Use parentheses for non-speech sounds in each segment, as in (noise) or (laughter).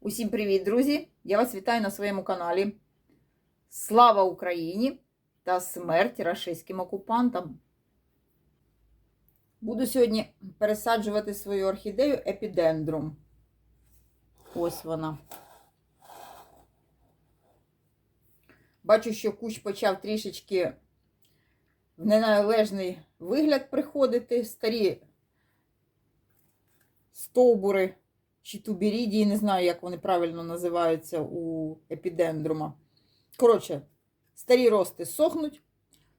Усім привіт, друзі! Я вас вітаю на своєму каналі. Слава Україні та смерть рашистським окупантам! Буду сьогодні пересаджувати свою орхідею епідендрум. Ось вона. Бачу, що кущ почав трішечки в неналежний вигляд приходити. Старі стовбури чи тубірідії, не знаю, як вони правильно називаються у епідендрума. Коротше, старі рости сохнуть,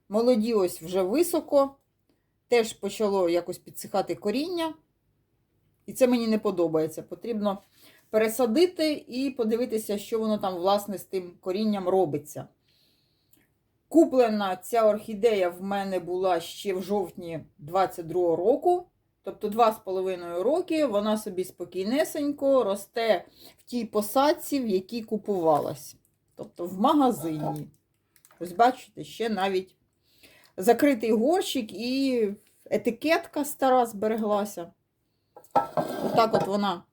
молоді ось вже високо, теж почало якось підсихати коріння. І це мені не подобається. Потрібно пересадити і подивитися, що воно там, власне, з тим корінням робиться. Куплена ця орхідея в мене була ще в жовтні 22 року. Тобто 2,5 роки вона собі спокійнесенько росте в тій посадці, в якій купувалась. Тобто в магазині. Ось бачите, ще навіть закритий горщик і етикетка стара збереглася. Отак от вона,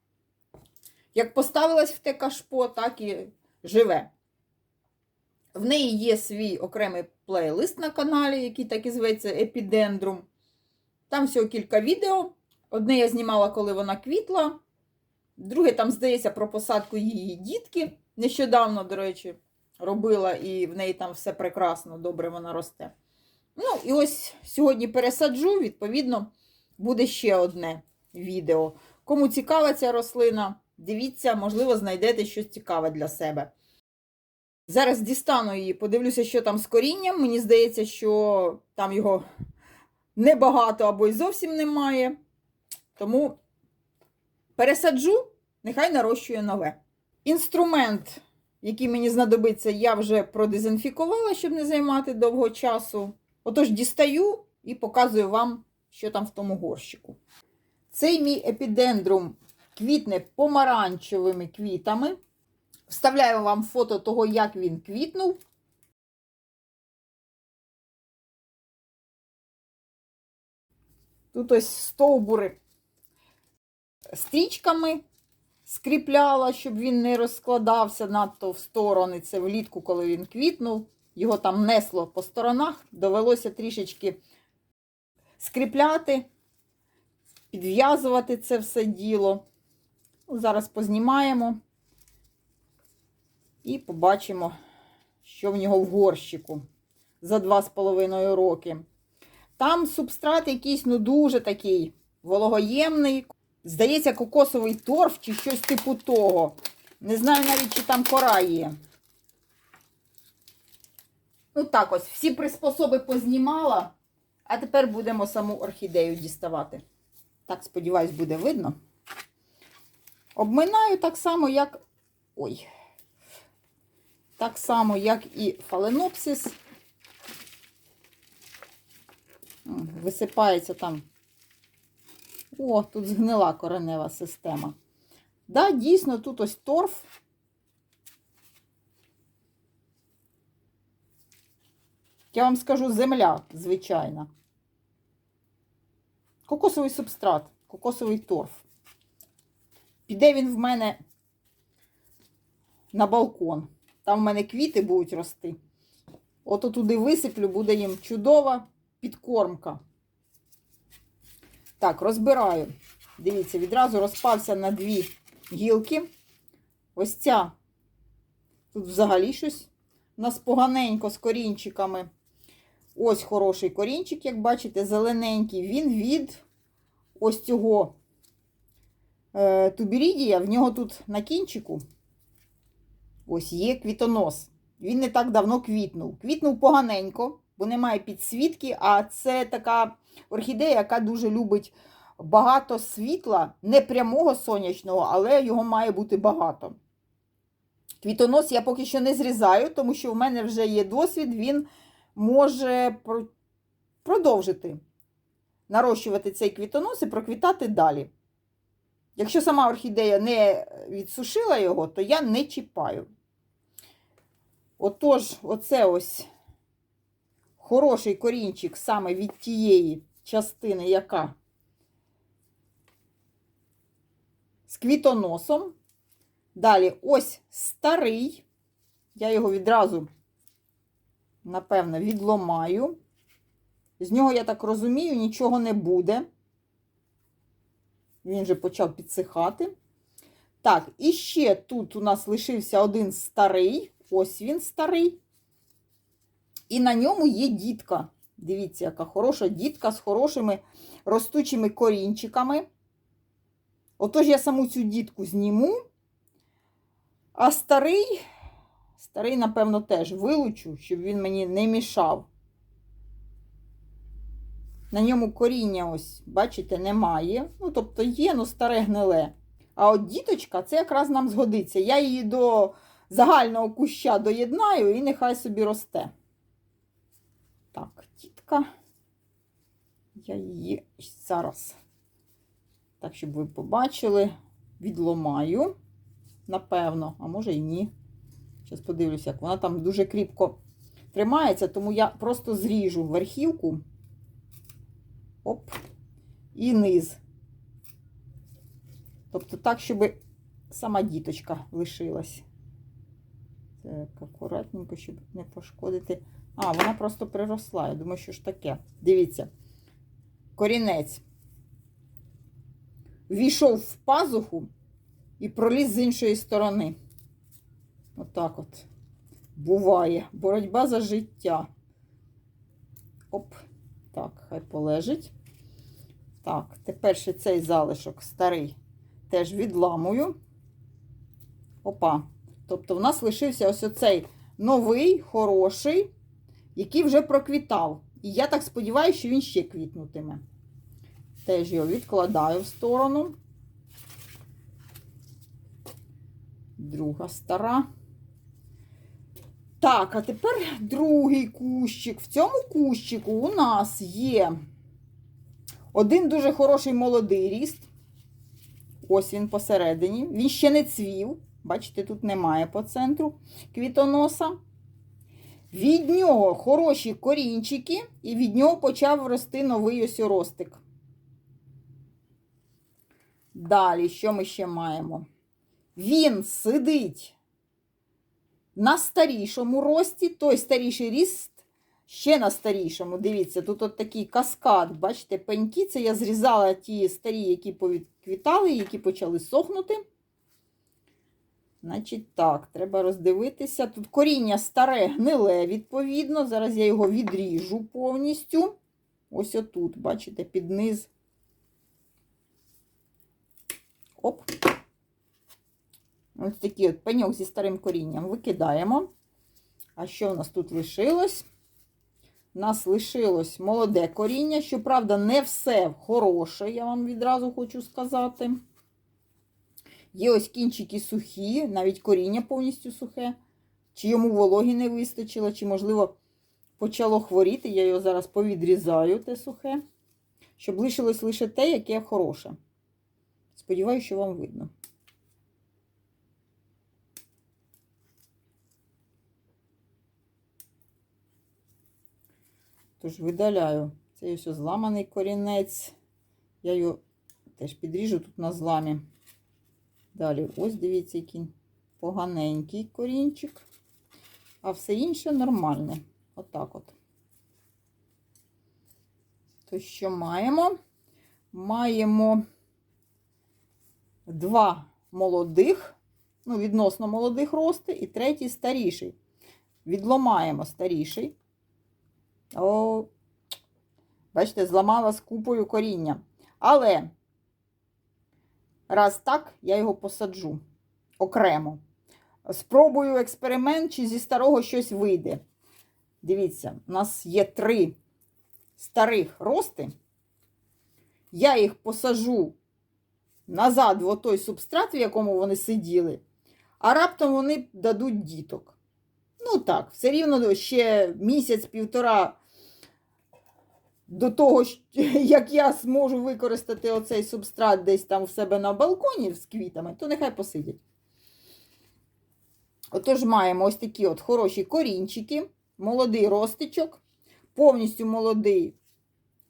як поставилась в те кашпо, так і живе. В неї є свій окремий плейлист на каналі, який так і зветься Епідендрум. Там всього кілька відео. Одне я знімала, коли вона квітла. Друге, там, здається, про посадку її дітки. Нещодавно, до речі, робила, і в неї там все прекрасно, добре вона росте. Ну, і ось сьогодні пересаджу, відповідно, буде ще одне відео. Кому цікава ця рослина, дивіться, можливо, знайдете щось цікаве для себе. Зараз дістану її, подивлюся, що там з корінням. Мені здається, що там його небагато або й зовсім немає. Тому пересаджу, нехай нарощує нове. Інструмент, який мені знадобиться, я вже продезінфікувала, щоб не займати довго часу. Отож, дістаю і показую вам, що там в тому горщику. Цей мій епідендрум квітне помаранчевими квітами. Вставляю вам фото того, як він квітнув. Тут ось стовбури стрічками скріпляла, щоб він не розкладався надто в сторони. Це влітку, коли він квітнув. Його там несло по сторонах, довелося трішечки скріпляти, підв'язувати це все діло. Зараз познімаємо і побачимо, що в нього в горщику за 2,5 роки. Там субстрат якийсь, ну, дуже такий вологоємний. Здається, кокосовий торф чи щось типу того. Не знаю навіть, чи там кора є. Ну, так ось, всі приспособи познімала, а тепер будемо саму орхідею діставати. Так, сподіваюсь, буде видно. Обминаю так само, як. Ой. Так само, як і фаленопсис. Висипається там. О, тут згнила коренева система. Да, дійсно, тут ось торф. Я вам скажу земля, звичайна. Кокосовий субстрат, кокосовий торф. Піде він в мене на балкон. Там в мене квіти будуть рости. Ото туди висиплю, буде їм чудова підкормка. Так, розбираю. Дивіться, відразу розпався на дві гілки. Ось ця. Тут взагалі щось у нас поганенько з корінчиками. Ось хороший корінчик, як бачите, зелененький. Він від ось цього е, тубірідія. В нього тут на кінчику ось є квітонос. Він не так давно квітнув. Квітнув поганенько бо немає підсвітки, а це така орхідея, яка дуже любить багато світла, не прямого сонячного, але його має бути багато. Квітонос я поки що не зрізаю, тому що в мене вже є досвід, він може продовжити нарощувати цей квітонос і проквітати далі. Якщо сама орхідея не відсушила його, то я не чіпаю. Отож, оце ось хороший корінчик саме від тієї частини, яка з квітоносом. Далі ось старий. Я його відразу, напевно, відломаю. З нього, я так розумію, нічого не буде. Він вже почав підсихати. Так, і ще тут у нас лишився один старий. Ось він старий. І на ньому є дітка. Дивіться, яка хороша дітка з хорошими ростучими корінчиками. Отож, я саму цю дітку зніму. А старий, старий, напевно, теж вилучу, щоб він мені не мішав. На ньому коріння, ось, бачите, немає. Ну, тобто є, ну старе гниле. А от діточка, це якраз нам згодиться. Я її до загального куща доєднаю і нехай собі росте. Так, тітка. Я її зараз, так, щоб ви побачили, відломаю. Напевно, а може і ні. Зараз подивлюся, як вона там дуже кріпко тримається, тому я просто зріжу верхівку. Оп, і низ. Тобто так, щоб сама діточка лишилась. Так, акуратненько, щоб не пошкодити. А, вона просто приросла. Я думаю, що ж таке. Дивіться, корінець війшов в пазуху і проліз з іншої сторони. Отак от, буває. Боротьба за життя. Оп, так, хай полежить. Так, тепер ще цей залишок старий теж відламую. Опа. Тобто в нас лишився ось оцей новий, хороший, який вже проквітав. І я так сподіваюся, що він ще квітнутиме. Теж його відкладаю в сторону. Друга стара. Так, а тепер другий кущик. В цьому кущику у нас є один дуже хороший молодий ріст. Ось він посередині. Він ще не цвів. Бачите, тут немає по центру квітоноса. Від нього хороші корінчики, і від нього почав рости новий ось ростик. Далі, що ми ще маємо? Він сидить на старішому рості, той старіший ріст ще на старішому. Дивіться, тут от такий каскад, бачите, пеньки. Це я зрізала ті старі, які повідквітали, які почали сохнути. Значить, так, треба роздивитися. Тут коріння старе гниле, відповідно. Зараз я його відріжу повністю. Ось отут, бачите, під низ. Оп. Ось такий от пеньок зі старим корінням викидаємо. А що в нас тут лишилось? У нас лишилось молоде коріння. Щоправда, не все хороше, я вам відразу хочу сказати. Є ось кінчики сухі, навіть коріння повністю сухе. Чи йому вологі не вистачило, чи, можливо, почало хворіти. Я його зараз повідрізаю, те сухе, щоб лишилось лише те, яке хороше. Сподіваюся, що вам видно. Тож видаляю. Це ось зламаний корінець. Я його теж підріжу тут на зламі. Далі, ось дивіться, який поганенький корінчик. А все інше нормальне. Отак от. То що маємо? Маємо два молодих, ну, відносно молодих рости, і третій старіший. Відломаємо старіший. О, бачите, зламала з купою коріння. Але раз так, я його посаджу окремо. Спробую експеримент, чи зі старого щось вийде. Дивіться, у нас є три старих рости. Я їх посажу назад в той субстрат, в якому вони сиділи, а раптом вони дадуть діток. Ну так, все рівно ще місяць-півтора до того, (laughs) як я зможу використати оцей субстрат десь там в себе на балконі з квітами, то нехай посидять. Отож, маємо ось такі от хороші корінчики, молодий ростичок. повністю молодий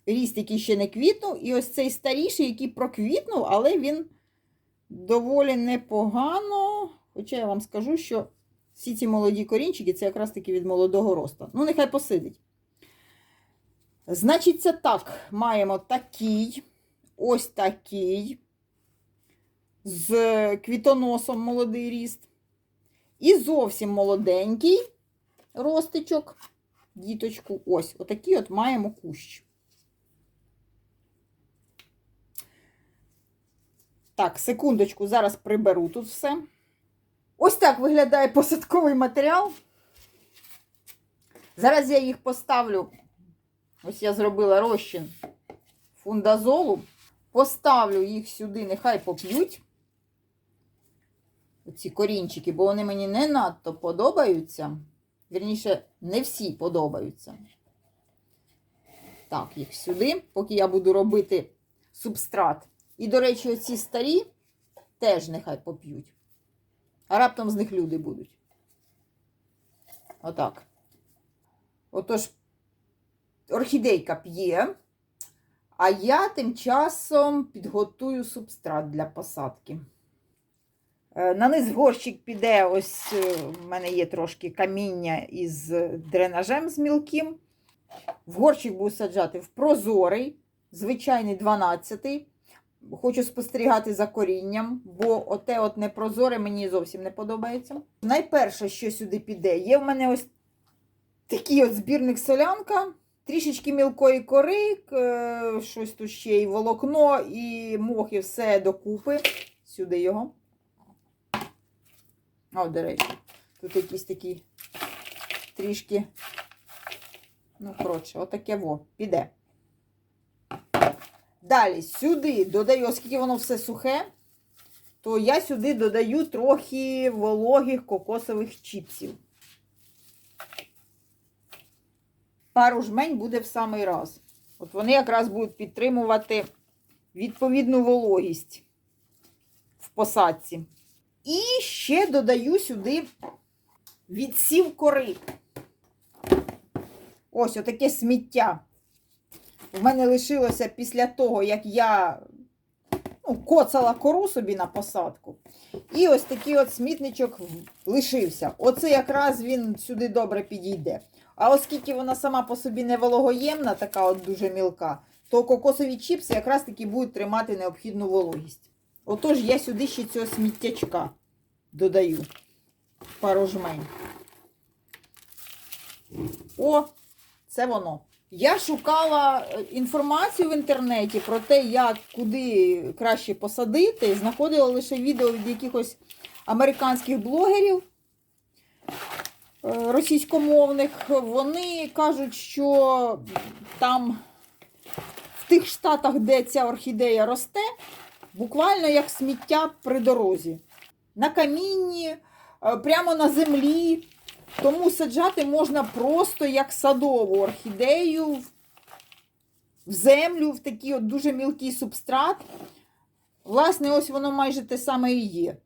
ріст, який ще не квітнув, і ось цей старіший, який проквітнув, але він доволі непогано. Хоча я вам скажу, що всі ці молоді корінчики це якраз таки від молодого росту. Ну, нехай посидить. Значить, це так, маємо такий, ось такий, з квітоносом молодий ріст. І зовсім молоденький ростичок, діточку, ось, отакий от маємо кущ. Так, секундочку, зараз приберу тут все. Ось так виглядає посадковий матеріал. Зараз я їх поставлю. Ось я зробила розчин фундазолу. Поставлю їх сюди, нехай поп'ють. Оці корінчики, бо вони мені не надто подобаються. Вірніше, не всі подобаються. Так, їх сюди, поки я буду робити субстрат. І, до речі, оці старі теж нехай поп'ють. А раптом з них люди будуть. Отак. Отож, орхідейка п'є, а я тим часом підготую субстрат для посадки. Е, На низ горщик піде, ось е, в мене є трошки каміння із дренажем з мілким. В горщик буду саджати в прозорий, звичайний 12-й. Хочу спостерігати за корінням, бо оте от непрозоре мені зовсім не подобається. Найперше, що сюди піде, є в мене ось такий от збірник солянка, трішечки мілкої кори, щось тут ще і волокно, і мох, і все докупи. Сюди його. О, до речі, тут якісь такі трішки. Ну, коротше, отаке во, піде. Далі сюди додаю, оскільки воно все сухе, то я сюди додаю трохи вологих кокосових чіпсів. Пару жмень буде в самий раз. От вони якраз будуть підтримувати відповідну вологість в посадці. І ще додаю сюди відсів кори. Ось отаке сміття. В мене лишилося після того, як я ну, коцала кору собі на посадку. І ось такий от смітничок лишився. Оце якраз він сюди добре підійде. А оскільки вона сама по собі не вологоємна, така от дуже мілка, то кокосові чіпси якраз таки будуть тримати необхідну вологість. Отож, я сюди ще цього сміттячка додаю пару жмень. О, це воно. Я шукала е, інформацію в інтернеті про те, як куди краще посадити. Знаходила лише відео від якихось американських блогерів російськомовних. Вони кажуть, що там в тих штатах, де ця орхідея росте, буквально як сміття при дорозі. На камінні, е, прямо на землі. Тому саджати можна просто як садову орхідею в- землю, в такий от дуже мілкий субстрат. Власне, ось воно майже те саме і є.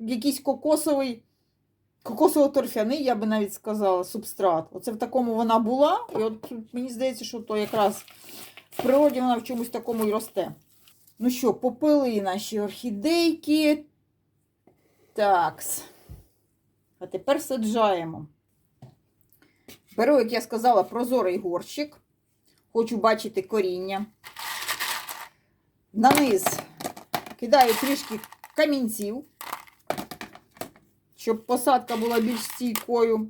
Якийсь кокосовий, кокосово-торфяний, я би навіть сказала, субстрат. Оце в такому вона була. І от мені здається, що то якраз в природі вона в чомусь такому і росте. Ну що, попили наші орхідейки. Такс. А тепер саджаємо. Беру, як я сказала, прозорий горщик. Хочу бачити коріння. На низ кидаю трішки камінців, щоб посадка була більш стійкою.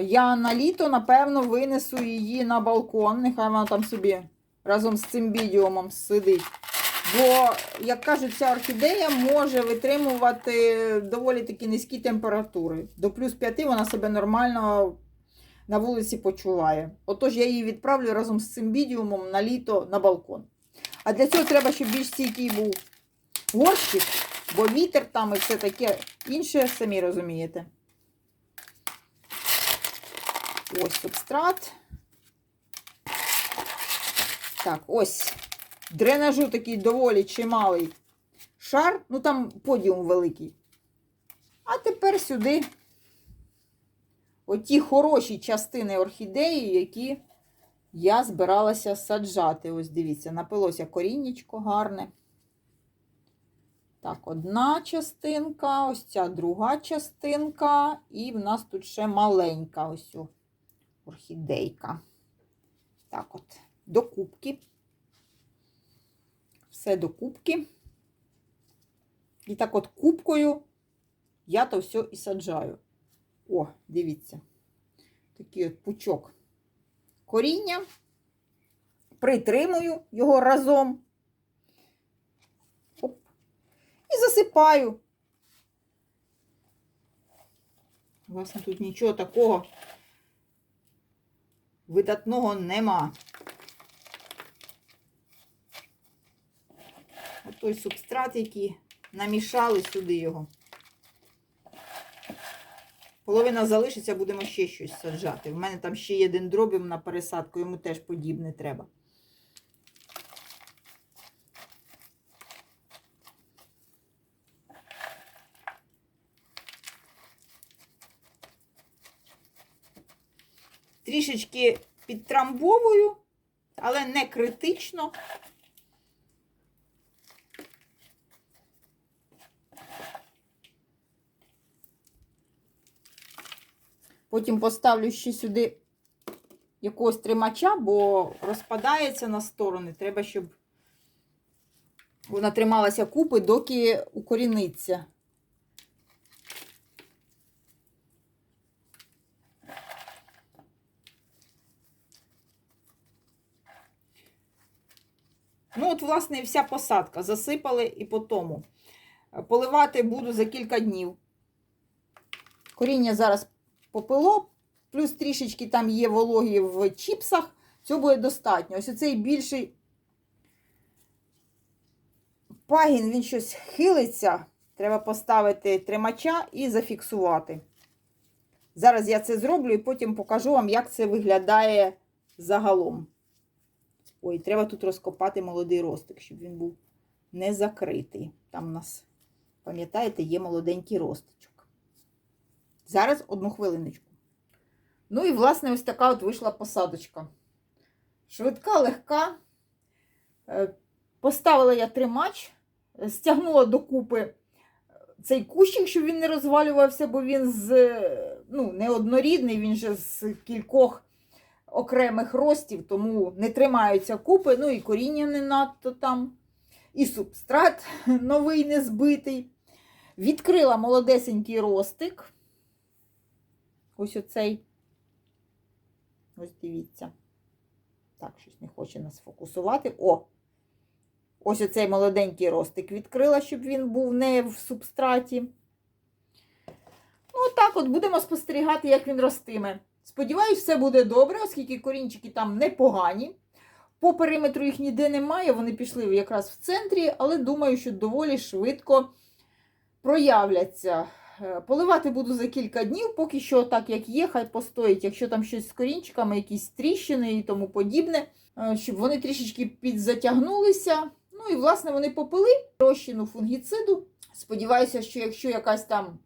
Я на літо, напевно, винесу її на балкон. Нехай вона там собі разом з цим бідіумом сидить. Бо, як кажуть, ця орхідея може витримувати доволі такі низькі температури. До плюс 5 вона себе нормально на вулиці почуває. Отож, я її відправлю разом з цим бідіумом на літо на балкон. А для цього треба, щоб більш стійкий був горщик, бо вітер там і все таке інше, самі розумієте. Ось субстрат. Так, ось дренажу такий доволі чималий шар, ну там подіум великий. А тепер сюди оті хороші частини орхідеї, які я збиралася саджати. Ось дивіться, напилося коріннячко гарне. Так, одна частинка, ось ця друга частинка, і в нас тут ще маленька ось орхідейка. Так от, до кубки. Все до кубки. І так от кубкою я то все і саджаю. О, дивіться, такий от пучок коріння. Притримую його разом. Оп. І засипаю. Власне, тут нічого такого видатного нема. Той субстрат, який намішали сюди його. Половина залишиться, будемо ще щось саджати. В мене там ще є дендробіум на пересадку, йому теж подібне треба. Трішечки підтрамбовую, але не критично. Потім поставлю ще сюди якогось тримача, бо розпадається на сторони. Треба, щоб вона трималася купи, доки укоріниться. Ну, от, власне, вся посадка. Засипали і по тому. Поливати буду за кілька днів. Коріння зараз попило, плюс трішечки там є вологі в чіпсах. Цього буде достатньо. Ось оцей більший пагін, він щось хилиться. Треба поставити тримача і зафіксувати. Зараз я це зроблю і потім покажу вам, як це виглядає загалом. Ой, треба тут розкопати молодий ростик, щоб він був не закритий. Там у нас, пам'ятаєте, є молоденький ростичок. Зараз одну хвилиночку. Ну і, власне, ось така от вийшла посадочка. Швидка, легка. Е, Поставила я тримач, стягнула докупи цей кущик, щоб він не розвалювався, бо він з, ну, не однорідний, він же з кількох окремих ростів, тому не тримаються купи, ну і коріння не надто там, і субстрат (laughs) новий не збитий. Відкрила молодесенький ростик. Ось оцей. Ось дивіться. Так, щось не хоче нас фокусувати. О! Ось оцей молоденький ростик відкрила, щоб він був не в субстраті. Ну, так от будемо спостерігати, як він ростиме. Сподіваюсь, все буде добре, оскільки корінчики там непогані. По периметру їх ніде немає, вони пішли якраз в центрі, але думаю, що доволі швидко проявляться. Е, Поливати буду за кілька днів, поки що, так як є, хай постоїть, якщо там щось з корінчиками, якісь тріщини і тому подібне, е, щоб вони трішечки підзатягнулися. Ну і, власне, вони попили розчину фунгіциду. Сподіваюся, що якщо якась там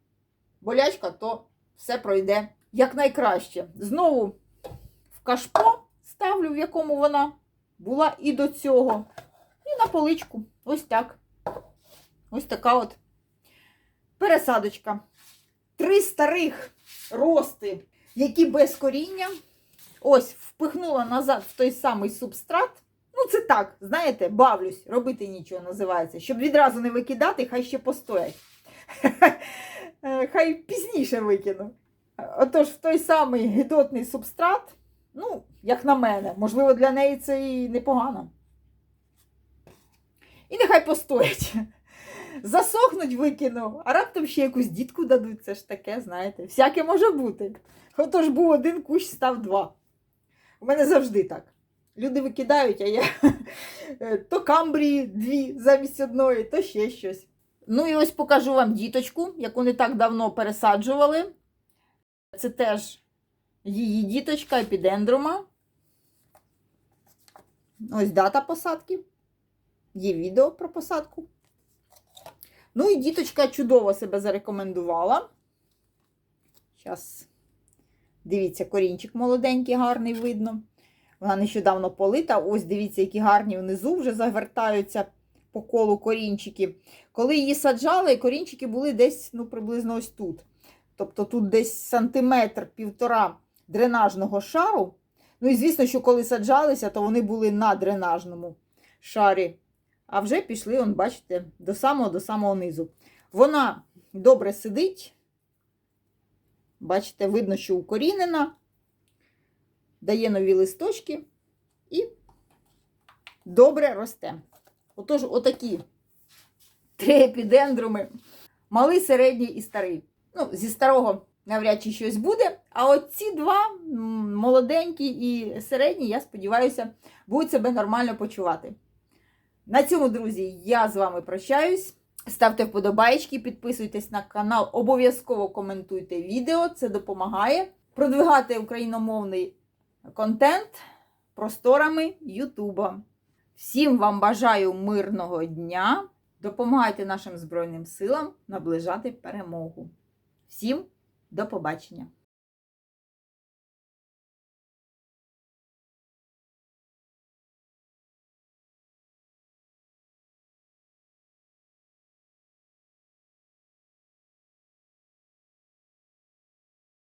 болячка, то все пройде якнайкраще. Знову в кашпо ставлю, в якому вона була і до цього. І на поличку. Ось так. Ось така от пересадочка. Три старих рости, які без коріння. Ось, впихнула назад в той самий субстрат. Ну, це так, знаєте, бавлюсь, робити нічого називається. Щоб відразу не викидати, хай ще постоять. (laughs) Хай пізніше викину. Отож, в той самий гидотний субстрат, ну, як на мене, можливо, для неї це і непогано. І нехай постоять. Засохнуть викину, а раптом ще якусь дітку дадуть, це ж таке, знаєте, всяке може бути. Отож був один кущ, став два. У мене завжди так. Люди викидають, а я (laughs) то камбрії дві замість одної, то ще щось. Ну і ось покажу вам діточку, яку не так давно пересаджували. Це теж її діточка епідендрума. Ось дата посадки. Є відео про посадку. Ну і діточка чудово себе зарекомендувала. Зараз Дивіться, корінчик молоденький, гарний видно. Вона нещодавно полита. Ось дивіться, які гарні внизу вже завертаються по колу корінчики. Коли її саджали, корінчики були десь ну, приблизно ось тут. Тобто тут десь сантиметр півтора дренажного шару. Ну і звісно, що коли саджалися, то вони були на дренажному шарі. А вже пішли, он, бачите, до самого до самого низу. Вона добре сидить. Бачите, видно, що укорінена, дає нові листочки і добре росте. Отож, отакі три епідендруми. Малий, середній і старий. Ну, зі старого навряд чи щось буде. А от ці два молоденькі і середні, я сподіваюся, будуть себе нормально почувати. На цьому, друзі, я з вами прощаюсь. Ставте вподобайки, підписуйтесь на канал, обов'язково коментуйте відео, це допомагає продвигати україномовний контент просторами Ютуба. Всім вам бажаю мирного дня. Допомагайте нашим Збройним силам наближати перемогу. Всім до побачення!